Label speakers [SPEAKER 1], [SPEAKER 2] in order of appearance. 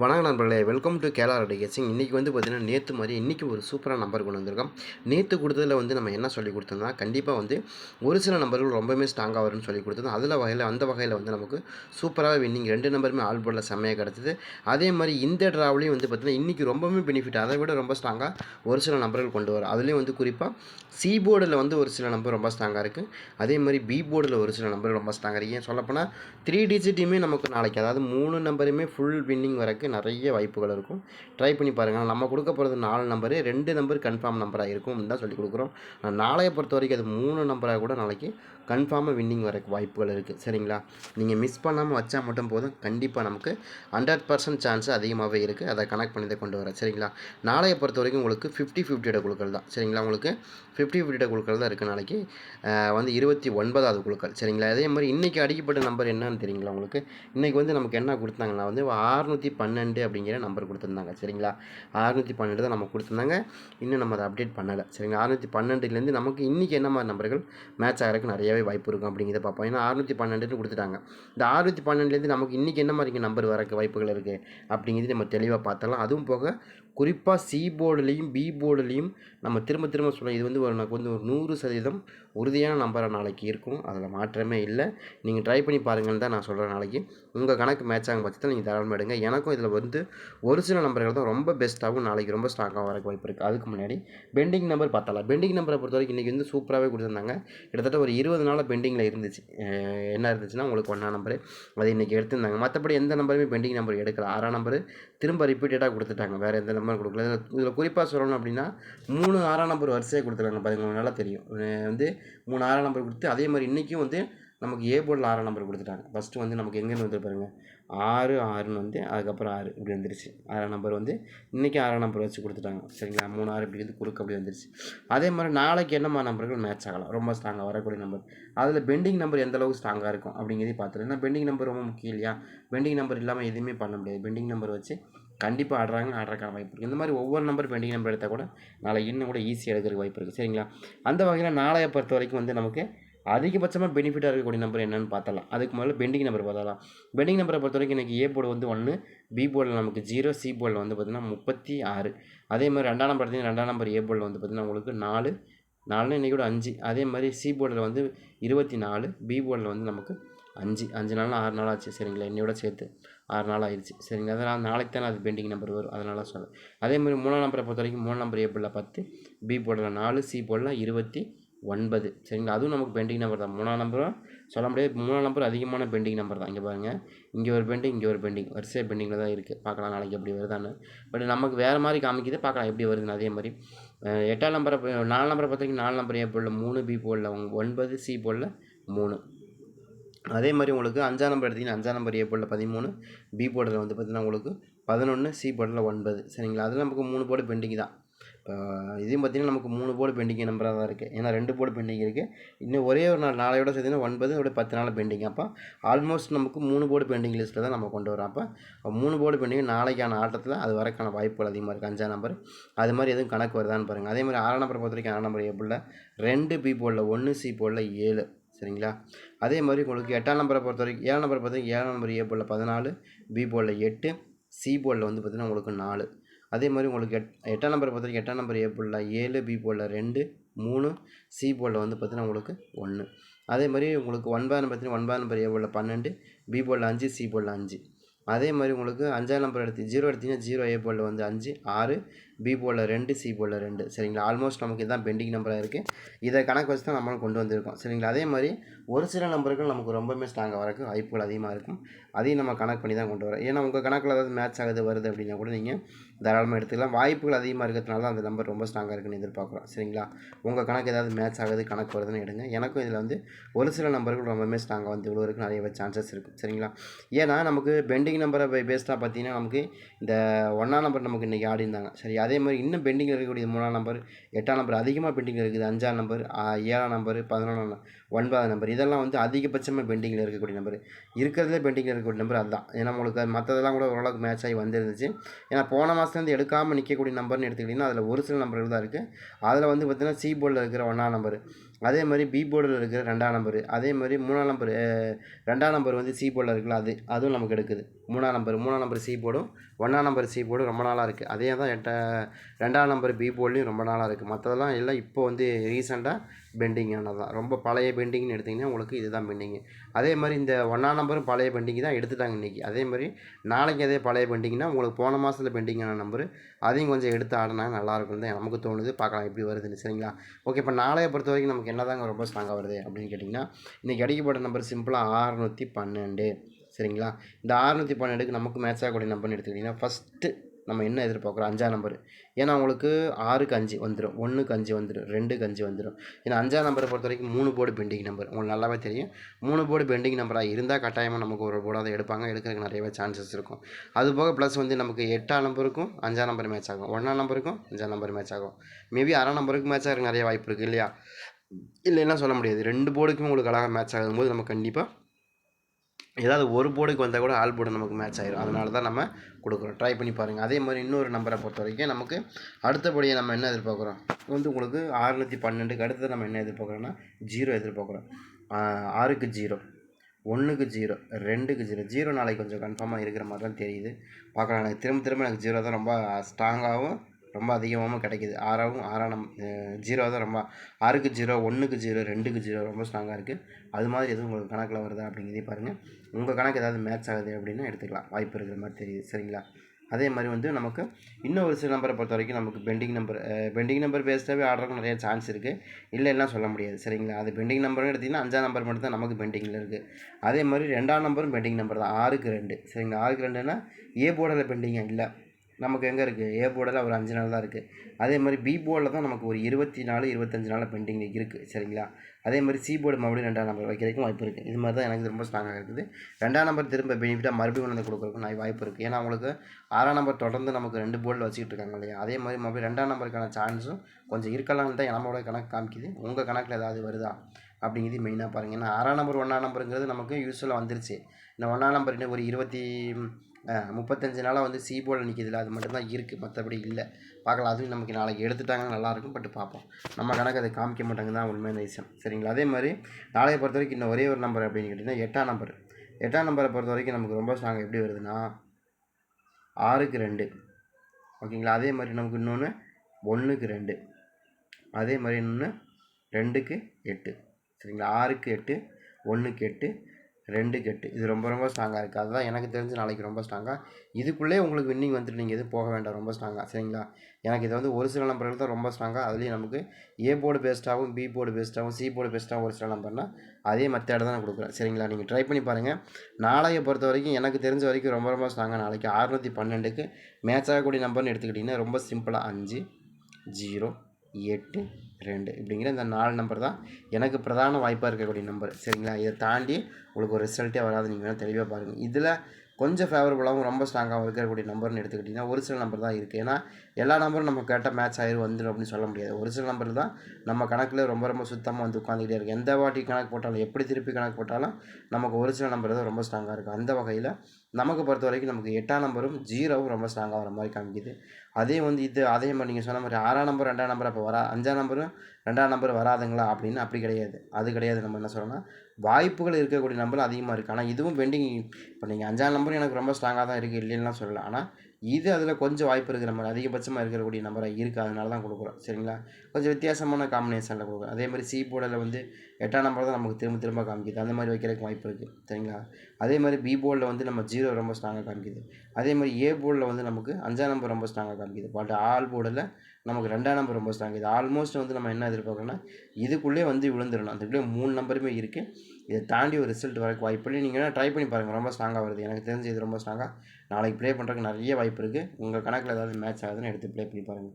[SPEAKER 1] வணக்கம் நண்பர்களே welcome to Kerala lottery guessing இன்றைக்கி வந்து பார்த்திங்கன்னா நேற்று மாதிரி இன்றைக்கி ஒரு சூப்பரான நம்பர் கொண்டு வந்திருக்கோம். நேற்று கொடுத்ததில் வந்து நம்ம என்ன சொல்லி கொடுத்தோம்னா கண்டிப்பாக வந்து ஒரு சில நம்பர்கள் ரொம்பவுமே ஸ்ட்ராங்காக வரும்னு சொல்லி கொடுத்தது. அதில் வகையில் அந்த வகையில் வந்து நமக்கு சூப்பராக வின்னிங் ரெண்டு நம்பருமே ஆல் போர்டில் செம்மையாக கிடச்சிது அதே மாதிரி இந்த ட்ராவலையும் வந்து பார்த்திங்கன்னா இன்றைக்கி ரொம்பவுமே பெனிஃபிட் அதை விட ரொம்ப ஸ்ட்ராங்காக ஒரு சில நம்பர்கள் கொண்டு வரும் அதுலேயும் வந்து குறிப்பாக சி போர்டில் வந்து ஒரு சில நம்பர் ரொம்ப ஸ்ட்ராங்காக இருக்குது அதே மாதிரி பி போர்டில் ஒரு சில நம்பர் ரொம்ப ஸ்ட்ராங்காக இருக்குது ஏன் சொல்லப்போனால் த்ரீ டிஜிட்டையுமே நமக்கு நாளைக்கு அதாவது மூணு நம்பருமே ஃபுல் வின்னிங் வரக்கு நிறைய வாய்ப்புகள் இருக்கும். ட்ரை பண்ணி பாருங்கள் நம்ம கொடுக்க போகிறது நாலு நம்பரு ரெண்டு நம்பர் கன்ஃபார்ம் நம்பராக இருக்கும் தான் சொல்லி கொடுக்குறோம். நாளையை பொறுத்த வரைக்கும் அது மூணு நம்பராக கூட நாளைக்கு கன்ஃபார்மாக வின்னிங் வரக்கு வாய்ப்புகள் இருக்குது சரிங்களா? நீங்கள் மிஸ் பண்ணாமல் வச்சா மட்டும் போதும். கண்டிப்பாக நமக்கு ஹண்ட்ரட் பர்சன்ட் சான்ஸ் அதிகமாகவே இருக்குது அதை கனெக்ட் பண்ணி தான் கொண்டு வரேன் சரிங்களா? நாளையை பொறுத்த வரைக்கும் உங்களுக்கு ஃபிஃப்டி ஃபிஃப்டியோட குழுக்கள் தான். சரிங்களா? உங்களுக்கு ஃபிஃப்டி ஃபிஃப்டியோட குழுக்கள் தான் இருக்குது நாளைக்கு. வந்து இருபத்தி ஒன்பதாவது குழுக்கள். சரிங்களா? அதே மாதிரி இன்றைக்கி அடிக்கப்பட்ட நம்பர் என்னன்னு தெரியுங்களா உங்களுக்கு? இன்றைக்கி வந்து நமக்கு என்ன கொடுத்தாங்கன்னா வந்து அறுநூற்றி பன்னெண்டு பன்னெண்டு அப்படிங்கிற நம்பர் கொடுத்துருந்தாங்க. சரிங்களா? அறுநூற்றி பன்னெண்டு தான் நம்ம கொடுத்துருந்தாங்க. இன்னும் நம்ம அதை அப்டேட் பண்ணலை. சரிங்களா? அறுநூற்றி பன்னெண்டுலேருந்து நமக்கு இன்றைக்கி என்ன மாதிரி நம்பர்கள் மேட்ச் ஆகிறதுக்கு நிறையவே வாய்ப்பு இருக்கும் அப்படிங்கிறத பார்ப்போம். ஏன்னா அறுநூற்றி பன்னெண்டுன்னு கொடுத்துட்டாங்க. இந்த அறுநூற்றி பன்னெண்டுலேருந்து நமக்கு இன்றைக்கி என்ன மாதிரி நம்பர் வரக்கு வாய்ப்புகள் இருக்குது அப்படிங்கிறது நம்ம தெளிவாக பார்த்தலாம் அதுவும் போக குறிப்பாக சி போர்டுலேயும் பி போர்டுலேயும் நம்ம திரும்ப திரும்ப சொல்ல இது வந்து ஒரு எனக்கு வந்து ஒரு நூறு சதவீதம் உறுதியான நம்பராக நாளைக்கு இருக்கும். அதில் மாற்றமே இல்லை. நீங்கள் ட்ரை பண்ணி பாருங்கன்னு தான் நான் சொல்கிறேன் நாளைக்கு. உங்கள் கணக்கு மேட்ச் ஆகும் பட்சத்தில் நீங்கள் தாராளமாக எடுங்க. எனக்கும் இதில் வந்து ஒரு சில நம்பர்கள் தான் ரொம்ப பெஸ்ட்டாகவும் நாளைக்கு ரொம்ப ஸ்ட்ராங்காக வரக்கு வாய்ப்பு இருக்குது அதுக்கு முன்னாடி பெண்டிங் நம்பர் பார்த்தாலாம். பெண்டிங் நம்பரை பொறுத்த வரைக்கும் இன்றைக்கி வந்து சூப்பராகவே கொடுத்துருந்தாங்க. கிட்டத்தட்ட ஒரு இருபது நாளாக பெண்டிங்கில் இருந்துச்சு. என்ன இருந்துச்சுன்னா உங்களுக்கு ஒன்றா நம்பரு அதை இன்றைக்கி எடுத்திருந்தாங்க. மற்றபடி எந்த நம்பருமே பெண்டிங் நம்பர் எடுக்கல. ஆறாம் நம்பர் திரும்ப ரிப்பீட்டடாக கொடுத்துட்டாங்க. வேறு எந்த நம்பர் கொடுக்கல. இதில் இதில் குறிப்பாக சொல்லணும் அப்படின்னா மூணு ஆறாம் நம்பர் வரிசையாக கொடுத்துருக்காங்க. பதினொன்று நல்லா தெரியும். வந்து மூணு ஆறாம் நம்பர் கொடுத்து அதே மாதிரி இன்றைக்கும் வந்து நமக்கு ஏ போர்டில் ஆறாம் நம்பர் கொடுத்துட்டாங்க. ஃபஸ்ட்டு வந்து நமக்கு எங்கேருந்து வந்து பாருங்கள் ஆறு ஆறுன்னு வந்து அதுக்கப்புறம் ஆறு இப்படி வந்துருச்சு. ஆறாம் நம்பர் வந்து இன்றைக்கி ஆறாம் நம்பர் வச்சு கொடுத்துட்டாங்க. சரிங்களா? மூணு ஆறு இப்படி வந்து குறுக்கு அப்படி வந்துருச்சு. அதே மாதிரி நாளைக்கு என்னமா நம்பர்கள் மேட்ச் ஆகலாம்? ரொம்ப ஸ்ட்ராங்காக வரக்கூடிய நம்பர் அதில் பெண்டிங் நம்பர் எந்த அளவுக்கு ஸ்ட்ராங்காக இருக்கும் அப்படிங்கிறதையும் பார்த்துருங்க ஏன்னா பெண்டிங் நம்பர் ரொம்ப முக்கியம் இல்லையா? பெண்டிங் நம்பர் இல்லாமல் எதுவுமே பண்ண முடியாது. பெண்டிங் நம்பர் வச்சு கண்டிப்பாக ஆடுறாங்க ஆடுறக்கான வாய்ப்பு இருக்குது இந்த மாதிரி ஒவ்வொரு நம்பர் பெண்டிங் நம்பர் எடுத்தால் கூட நாளை இன்னும் கூட ஈஸியாக எடுக்கிறதுக்கு வாய்ப்பு இருக்குது சரிங்களா? அந்த வகையில் நாளைய பொறுத்த வரைக்கும் வந்து நமக்கு அதிகபட்சமாக பெனிஃபிட்டாக இருக்கக்கூடிய நம்பர் என்னென்னு பார்த்தலாம் அதுக்கு முதல்ல பெண்டிங் நம்பர் பார்த்தலாம் பெண்டிங் நம்பரை பொறுத்த வரைக்கும் எனக்கு ஏ போர்டு வந்து ஒன்று பி போர்டில் நமக்கு ஜீரோ சி போர்டில் வந்து பார்த்திங்கன்னா முப்பத்தி ஆறு. அதே மாதிரி ரெண்டாம் நம்பர் ரெண்டாம் நம்பர் ஏ போர்டில் வந்து பார்த்திங்கன்னா உங்களுக்கு நாலு நாலுன்னு இன்றைக்கி கூட அஞ்சு. அதே மாதிரி சி போர்டில் வந்து இருபத்தி நாலு பி போர்டில் வந்து நமக்கு அஞ்சு. அஞ்சு நாள் ஆறு நாள் ஆச்சு சரிங்களா? என்னையோட சேர்த்து ஆறு நாள் ஆயிடுச்சு சரிங்களா? அதனால் நாளைக்கு தானே அது பெண்டிங் நம்பர் வரும். அதனால சொல்லுவேன் அதே மாதிரி மூணாம் நம்பரை பொறுத்த வரைக்கும் மூணு நம்பர் ஏ போர்டில் பத்து பி போர்டில் நாலு சி போர்டில் இருபத்தி ஒன்பது. சரிங்களா? அதுவும் நமக்கு பெண்டிங் நம்பர் தான். மூணாம் நம்பரும் சொல்ல முடியாது. மூணாம் நம்பர் அதிகமான பெண்டிங் நம்பர் தான். இங்கே பாருங்கள் இங்கே ஒரு பெண்டிங் இங்கே ஒரு பெண்டிங் வரிசை பெண்டிங்கில் தான் இருக்குது பார்க்கலாம் நாளைக்கு எப்படி வருதான்னு. பட் நமக்கு வேறு மாதிரி காமிக்குது. பார்க்கலாம் எப்படி வருதுன்னு அதே மாதிரி. எட்டாம் நம்பரை நாலு நம்பரை பொறுத்த வரைக்கும் நாலு நம்பர் ஏ போடல. மூணு பி போடல. ஒன்பது சி போடல. மூணு. அதே மாதிரி உங்களுக்கு அஞ்சாம் நம்பர் எடுத்திங்கன்னா அஞ்சாம் நம்பர் ஏ போர்டில் பதிமூணு. பி போர்டில் வந்து பார்த்திங்கன்னா உங்களுக்கு பதினொன்று சி போர்டில் ஒன்பது. சரிங்களா? அதில் நமக்கு மூணு போர்டு பெண்டிங் தான். இதையும் பார்த்திங்கன்னா நமக்கு மூணு போர்டு பெண்டிங் நம்பராக தான் இருக்குது ஏன்னா ரெண்டு போர்டு பெண்டிங் இருக்குது இன்னும் ஒரே ஒரு நாள் நாளையோட சேர்த்திங்கன்னா ஒன்பது அப்படியே பத்து நாள் பெண்டிங். அப்போ ஆல்மோஸ்ட் நமக்கு மூணு போர்டு பெண்டிங் லிஸ்ட்டில் தான் நம்ம கொண்டு வரோம் அப்போ மூணு போர்டு பெண்டிங் நாளைக்கான ஆட்டத்தில் அது வரக்கான வாய்ப்புகள் அதிகமாக இருக்குது அஞ்சாம் நம்பர் அது மாதிரி எதுவும் கணக்கு வருதான்னு பாருங்கள் அதே மாதிரி ஆறாம் நம்பரை பொறுத்த வரைக்கும் ஆறாம் நம்பர் எப்படில் ரெண்டு பி போர்டில் ஒன்று சி போர்டில் ஏழு. சரிங்களா? அதே மாதிரி உங்களுக்கு எட்டாம் நம்பரை பொறுத்த வரைக்கும் ஏழாம் நம்பரை பொறுத்த வரைக்கும் ஏழாம் நம்பர் ஏ போர்டில் பதினாலு பி போர்டில் எட்டு சி போர்டில் வந்து பார்த்திங்கன்னா உங்களுக்கு நாலு. அதே மாதிரி உங்களுக்கு எட் எட்டாம் நம்பரை பொறுத்த வரைக்கும் எட்டாம் நம்பர் ஏ போர்டில் ஏழு பி போர்டில் ரெண்டு மூணு சி போர்டில் வந்து பார்த்திங்கன்னா உங்களுக்கு ஒன்று அதே மாதிரி உங்களுக்கு ஒன்பதாம் பார்த்தீங்கன்னா ஒன்பதாம் நம்பர் ஏ போர்டில் பன்னெண்டு பி போர்டில் அஞ்சு சி போர்டில் அஞ்சு. அதே மாதிரி உங்களுக்கு அஞ்சாம் நம்பர் எடுத்து ஜீரோ எடுத்தீங்கன்னா ஜீரோ ஏ போலில் வந்து அஞ்சு ஆறு பி போலில் ரெண்டு சி போலில் ரெண்டு. சரிங்களா? ஆல்மோஸ்ட் நமக்கு இதுதான் பெண்டிங் நம்பராக இருக்குது இதை கணக்கு வச்சு தான் நம்மளும் கொண்டு வந்திருக்கோம். சரிங்களா? அதே மாதிரி ஒரு சில நம்பர்கள் நமக்கு ரொம்பவுமே ஸ்ட்ராங்காக வரக்கு வாய்ப்புகள் அதிகமாக இருக்கும். அதையும் நம்ம கணக்கு பண்ணி தான் கொண்டு வரோம் ஏன்னா உங்கள் கணக்கில் ஏதாவது மேட்ச் ஆகுது வருது அப்படின்னா கூட நீங்கள் தாராளமாக எடுத்துக்கலாம். வாய்ப்புகள் அதிகமாக இருக்கிறதுனால தான் அந்த நம்பர் ரொம்ப ஸ்ட்ராங்காக இருக்குன்னு எதிர்பார்க்குறோம். சரிங்களா? உங்கள் கணக்கு ஏதாவது மேட்ச் ஆகுது கணக்கு வருதுன்னு எடுங்க. எனக்கும் இதில் வந்து ஒரு சில நம்பர்கள் ரொம்பவுமே ஸ்ட்ராங்காக வந்து இவ்வளோருக்கு நிறைய சான்சஸ் இருக்குது சரிங்களா? ஏன்னா நமக்கு பெண்டிங் நம்பரை பேஸ்டாக பார்த்தீங்கன்னா நமக்கு இந்த ஒன்றாம் நம்பர் நமக்கு இன்றைக்கி ஆடி இருந்தாங்க. சரி அதே மாதிரி இன்னும் பெண்டிங்கில் இருக்கக்கூடிய மூணாம் நம்பர் எட்டாம் நம்பர் அதிகமாக பெண்டிங்கில் இருக்குது. அஞ்சாம் நம்பர் ஏழாம் நம்பர் பதினொன்றாம் ஒன்பதாம் நம்பர் இதெல்லாம் வந்து அதிகபட்சமாக பெண்டிங்கில் இருக்கக்கூடிய நம்பர் இருக்கிறதுலே பெண்டிங்கில் இருக்கக்கூடிய நம்பர் அதுதான். ஏன்னா உங்களுக்கு மற்றதெல்லாம் கூட ஓரளவுக்கு மேட்ச் ஆகி வந்துருந்துச்சு. ஏன்னா போன மாதத்துலேருந்து எடுக்காமல் நிற்கக்கூடிய நம்பர்னு எடுத்துக்கிட்டிங்கன்னா அதில் ஒரு சில நம்பர்கள் தான் இருக்குது. அதில் வந்து பார்த்திங்கன்னா சி போர்டில் இருக்கிற ஒன்றாம் நம்பர் அதே மாதிரி பி போர்டில் இருக்கிற ரெண்டாம் நம்பர் அதே மாதிரி மூணாம் நம்பர் ரெண்டாம் நம்பர் வந்து சி போர்டில் இருக்குல்ல அது அதுவும் நமக்கு எடுக்குது. மூணாம் நம்பர் மூணாம் நம்பர் சி போர்டும் ஒன்றாம் நம்பர் சி போர்டும் ரொம்ப நாளாக இருக்குது அதே தான் எட்ட ரெண்டாம் நம்பர் பி போர்ட்லேயும் ரொம்ப நாளாக இருக்குது மற்றதெல்லாம் எல்லாம் இப்போ வந்து ரீசெண்டாக பெண்டிங் ஆனது தான் ரொம்ப பழைய பெண்டிங்னு எடுத்திங்கன்னா உங்களுக்கு இதுதான் பெண்டிங்கு அதே மாதிரி இந்த ஒன்றாம் நம்பரும் பழைய பெண்டிங் தான் எடுத்துட்டாங்க இன்றைக்கி அதே மாதிரி நாளைக்கு அதே பழைய பெண்டிங்னா உங்களுக்கு போன மாதத்தில் பெண்டிங்கான நம்பர் அதையும் கொஞ்சம் எடுத்து ஆடினா நல்லாயிருக்கும் தான் நமக்கு தோணுது. பார்க்கலாம் எப்படி வருதுன்னு. சரிங்களா? ஓகே இப்போ நாளைய பொறுத்த வரைக்கும் நமக்கு என்ன தாங்க ரொம்ப ஸ்ட்ராங்காக வருது அப்படின்னு கேட்டிங்கன்னா இன்றைக்கி அடிக்கப்பட்ட நம்பர் சிம்பிளாக ஆறுநூற்றி பன்னெண்டு. சரிங்களா? இந்த ஆறுநூற்றி பன்னெண்டுக்கு நமக்கு மேட்ச் ஆகக்கூடிய நம்பர்னு எடுத்துக்கிட்டிங்கன்னா ஃபஸ்ட்டு நம்ம என்ன எதிர்பார்க்குறோம்? அஞ்சாம் நம்பர் ஏன்னா உங்களுக்கு ஆறுக்கு அஞ்சு வந்துடும் ஒன்றுக்கு அஞ்சு வந்துடும் ரெண்டுக்கு அஞ்சு வந்துடும் ஏன்னா அஞ்சாம் நம்பரை பொறுத்த வரைக்கும் மூணு போர்டு பெண்டிங் நம்பர் உங்களுக்கு நல்லாவே தெரியும். மூணு போர்டு பெண்டிங் நம்பராக இருந்தால் கட்டாயமாக நமக்கு ஒரு போர்டாக எடுப்பாங்க. எடுக்கிறதுக்கு நிறையவே சான்சஸ் இருக்கும். அது போக ப்ளஸ் வந்து நமக்கு எட்டாம் நம்பருக்கும் அஞ்சாம் நம்பர் மேட்ச் ஆகும். ஒன்றாம் நம்பருக்கும் அஞ்சாம் நம்பர் மேட்ச் ஆகும். மேபி அறாம் நம்பருக்கு மேட்ச் ஆகிறதுக்கு நிறைய வாய்ப்பு இருக்குது இல்லையா? இல்லைன்னா சொல்ல முடியாது. ரெண்டு போர்டுக்கும் உங்களுக்கு அழகாக மேட்ச் ஆகும்போது நம்ம கண்டிப்பாக ஏதாவது ஒரு போர்டுக்கு வந்தால் கூட ஆல் போர்டு நமக்கு மேட்ச் ஆயிடும் அதனால தான் நம்ம கொடுக்குறோம். ட்ரை பண்ணி பாருங்கள் அதே மாதிரி இன்னொரு நம்பரை பொறுத்த வரைக்கும் நமக்கு அடுத்தபடியாக நம்ம என்ன எதிர்பார்க்குறோம்? வந்து உங்களுக்கு ஆறுநூற்றி பன்னெண்டுக்கு அடுத்து நம்ம என்ன எதிர்பார்க்குறோன்னா ஜீரோ எதிர்பார்க்குறோம். ஆறுக்கு ஜீரோ ஒன்றுக்கு ஜீரோ ரெண்டுக்கு ஜீரோ. ஜீரோ நாளைக்கு கொஞ்சம் கன்ஃபார்மாக இருக்கிற மாதிரி தான் தெரியுது. பார்க்கலாம். எனக்கு திரும்ப திரும்ப எனக்கு ஜீரோ தான் ரொம்ப ஸ்ட்ராங்காகவும் ரொம்ப அதிகமாகவும் கிடைக்கிது. ஆறாவும் ஆறாக நம் ஜீரோ தான் ரொம்ப ஆறுக்கு ஜீரோ ஒன்றுக்கு ஜீரோ ரெண்டுக்கு ஜீரோ ரொம்ப ஸ்ட்ராங்காக இருக்குது அது மாதிரி எதுவும் உங்களுக்கு கணக்கில் வருதா அப்படிங்கிறதே பாருங்கள் உங்கள் கணக்கு ஏதாவது மேட்ச் ஆகுது அப்படின்னா எடுத்துக்கலாம். வாய்ப்பு இருக்கிற மாதிரி தெரியுது. சரிங்களா? அதே மாதிரி வந்து நமக்கு இன்னும் ஒரு சில நம்பரை பொறுத்த வரைக்கும் நமக்கு பெண்டிங் நம்பர் பெண்டிங் நம்பர் பேஸ்டாகவே ஆடுறதுக்கு நிறைய சான்ஸ் இருக்குது இல்லைன்னா சொல்ல முடியாது. சரிங்களா? அது பெண்டிங் நம்பர்னு எடுத்திங்கன்னா அஞ்சாம் நம்பர் மட்டும் தான் நமக்கு பெண்டிங்கில் இருக்குது அதே மாதிரி ரெண்டாம் நம்பரும் பெண்டிங் நம்பர் தான். ஆறுக்கு ரெண்டு. சரிங்களா? ஆறுக்கு ரெண்டுன்னா ஏ போர்டில் பெண்டிங்காக இல்லை. நமக்கு எங்கே இருக்குது ஏ போர்டில் ஒரு அஞ்சு நாள் தான் இருக்குது அதே மாதிரி பி போர்டில் தான் நமக்கு ஒரு இருபத்தி நாலு இருபத்தஞ்சு நாள் பெண்டிங் இருக்குது சரிங்களா? அதே மாதிரி சி போர்டு மறுபடியும் ரெண்டாம் நம்பர் வைக்கிறதுக்கும் வாய்ப்பு இருக்குது இது மாதிரி தான் எனக்கு ரொம்ப ஸ்ட்ராங்காக இருக்குது. ரெண்டாம் நம்பர் திரும்ப பெனிஃபிட்டாக மறுபடியும் வந்து கொடுக்குறதுக்கு நான் வாய்ப்பு இருக்குது ஏன்னா அவங்களுக்கு ஆறாம் நம்பர் தொடர்ந்து நமக்கு ரெண்டு போர்டில் வச்சுக்கிட்டு இருக்காங்க இல்லையா? அதே மாதிரி மறுபடியும் ரெண்டாம் நம்பருக்கான சான்ஸும் கொஞ்சம் இருக்கலாம்னு தான் நம்மளோட கணக்கு காமிக்குது. உங்கள் கணக்கில் ஏதாவது வருதா? அப்படிங்கிறது மெயினாக பாருங்கள் ஏன்னா ஆறாம் நம்பர் ஒன்றாம் நம்பருங்கிறது நமக்கு யூஸ்ஃபுல்லாக வந்துருச்சு. இந்த ஒன்றாம் நம்பர் இன்னும் ஒரு இருபத்தி முப்பத்தஞ்சு நாளாக வந்து சி போர்டில் நிற்கிதுல அது மட்டும்தான் இருக்குது மற்றபடி இல்லை. பார்க்கலாம். அதுவும் நமக்கு நாளைக்கு எடுத்துட்டாங்கன்னா நல்லாயிருக்கும் பட் பார்ப்போம். நம்ம கணக்கு அதை காமிக்க மாட்டாங்க தான் உண்மையான விஷயம். சரிங்களா? அதே மாதிரி நாளையை பொறுத்த வரைக்கும் இன்னும் ஒரே ஒரு நம்பர் அப்படின்னு கேட்டிங்கன்னா எட்டாம் நம்பர் எட்டாம் நம்பரை பொறுத்த வரைக்கும் நமக்கு ரொம்ப ஸ்ட்ராங் எப்படி வருதுன்னா ஆறுக்கு ரெண்டு. ஓகேங்களா? அதே மாதிரி நமக்கு இன்னொன்று ஒன்றுக்கு ரெண்டு. அதே மாதிரி இன்னொன்று ரெண்டுக்கு எட்டு. சரிங்களா? ஆறுக்கு எட்டு ஒன்றுக்கு எட்டு ரெண்டு கெட்டு இது ரொம்ப ரொம்ப ஸ்ட்ராங்காக இருக்குது அதுதான் எனக்கு தெரிஞ்சு நாளைக்கு ரொம்ப ஸ்ட்ராங்காக இதுக்குள்ளே உங்களுக்கு வின்னிங் வந்துட்டு நீங்கள் எதுவும் போக வேண்டாம். ரொம்ப ஸ்ட்ராங்காக சரிங்களா? எனக்கு இது வந்து ஒரு சில நம்பர்கள் தான் ரொம்ப ஸ்ட்ராங்காக அதுலேயும் நமக்கு ஏ போர்டு பேஸ்ட்டாகவும் பி போர்டு பெஸ்ட்டாகவும் சி போர்டு பெஸ்ட்டாகவும் ஒரு சில நம்பர்னால் அதே மெத்தேடு தான் நான் கொடுக்குறேன். சரிங்களா? நீங்கள் ட்ரை பண்ணி பாருங்கள் நாளையை பொறுத்த வரைக்கும் எனக்கு தெரிஞ்ச வரைக்கும் ரொம்ப ரொம்ப ஸ்ட்ராங்காக நாளைக்கு அறுநூற்றி பன்னெண்டுக்கு மேட்ச் ஆகக்கூடிய நம்பர்னு எடுத்துக்கிட்டிங்கன்னா ரொம்ப சிம்பிளாக அஞ்சு ஜீரோ எட்டு ரெண்டு இப்படிங்கிற இந்த நாலு நம்பர் தான் எனக்கு பிரதான வாய்ப்பாக இருக்கக்கூடிய நம்பர் சரிங்களா? இதை தாண்டி உங்களுக்கு ஒரு ரிசல்ட்டே வராது. நீங்கள் வேணால் தெளிவாக பாருங்கள் இதில் கொஞ்சம் ஃபேவரபுளாகவும் ரொம்ப ஸ்ட்ராங்காகவும் இருக்கக்கூடிய நம்பர்னு எடுத்துக்கிட்டிங்கன்னா ஒரு சில நம்பர் தான் இருக்குது ஏன்னா எல்லா நம்பரும் நம்ம கேட்டால் மேட்ச் ஆயிரும் வந்துடும் அப்படின்னு சொல்ல முடியாது. ஒரு சில நம்பர் தான் நம்ம கணக்கில் ரொம்ப ரொம்ப சுத்தமாக வந்து உட்காந்துக்கிட்டே இருக்குது எந்த வாட்டி கணக்கு போட்டாலும் எப்படி திருப்பி கணக்கு போட்டாலும் நமக்கு ஒரு சில நம்பர் தான் ரொம்ப ஸ்ட்ராங்காக இருக்கும். அந்த வகையில் நமக்கு பொறுத்த வரைக்கும் நமக்கு எட்டாம் நம்பரும் ஜீரோவும் ரொம்ப ஸ்ட்ராங்காக வர மாதிரி காமிக்குது. அதே வந்து இது அதே மாதிரி நீங்கள் சொன்ன மாதிரி ஆறாம் நம்பர் ரெண்டாம் நம்பர் அப்போ வரா அஞ்சாம் நம்பரும் ரெண்டாம் நம்பர் வராதுங்களா அப்படின்னு அப்படி கிடையாது. அது கிடையாது நம்ம என்ன சொல்கிறோன்னா வாய்ப்புகள் இருக்கக்கூடிய நம்பர் அதிகமாக இருக்குது ஆனால் இதுவும் பெண்டிங் இப்போ நீங்கள் அஞ்சாம் நம்பரும் எனக்கு ரொம்ப ஸ்ட்ராங்காக தான் இருக்குது இல்லைன்னா சொல்லலாம் ஆனால் இது அதில் கொஞ்சம் வாய்ப்பு இருக்கிற மாதிரி அதிகபட்சமாக இருக்கக்கூடிய நம்பராக இருக்குது அதனால தான் கொடுக்குறோம். சரிங்களா? கொஞ்சம் வித்தியாசமான காம்பினேஷனில் கொடுக்குறோம். அதே மாதிரி சி போர்டில் வந்து எட்டாம் நம்பர் தான் நமக்கு திரும்ப திரும்ப காமிக்குது. அந்த மாதிரி வைக்கிறதுக்கு வாய்ப்பு இருக்குது சரிங்களா? அதே மாதிரி பி போர்டில் வந்து நம்ம ஜீரோ ரொம்ப ஸ்ட்ராங்காக காமிக்குது. அதே மாதிரி ஏ போர்டில் வந்து நமக்கு அஞ்சாம் நம்பர் ரொம்ப ஸ்ட்ராங்காக காமிக்குது. பட் ஆல் போர்டில் நமக்கு ரெண்டாம் நம்பர் ரொம்ப ஸ்ட்ராங் இது ஆல்மோஸ்ட் வந்து நம்ம என்ன எதிர்பார்க்கணும்னா இதுக்குள்ளே வந்து விழுந்துடணும். அதுக்குள்ளே மூணு நம்பருமே இருக்குது இதை தாண்டி ஒரு ரிசல்ட் வரக்கு வாய்ப்பு இல்லை. நீங்கள் ட்ரை பண்ணி பாருங்கள் ரொம்ப ஸ்ட்ராங்காக வருது. எனக்கு தெரிஞ்சு இது ரொம்ப ஸ்ட்ராங்காக நாளைக்கு ப்ளே பண்ணுறதுக்கு நிறைய வாய்ப்பு இருக்குது உங்கள் கணக்கில் ஏதாவது மேட்ச் ஆகுதுன்னு எடுத்து ப்ளே பண்ணி பாருங்கள்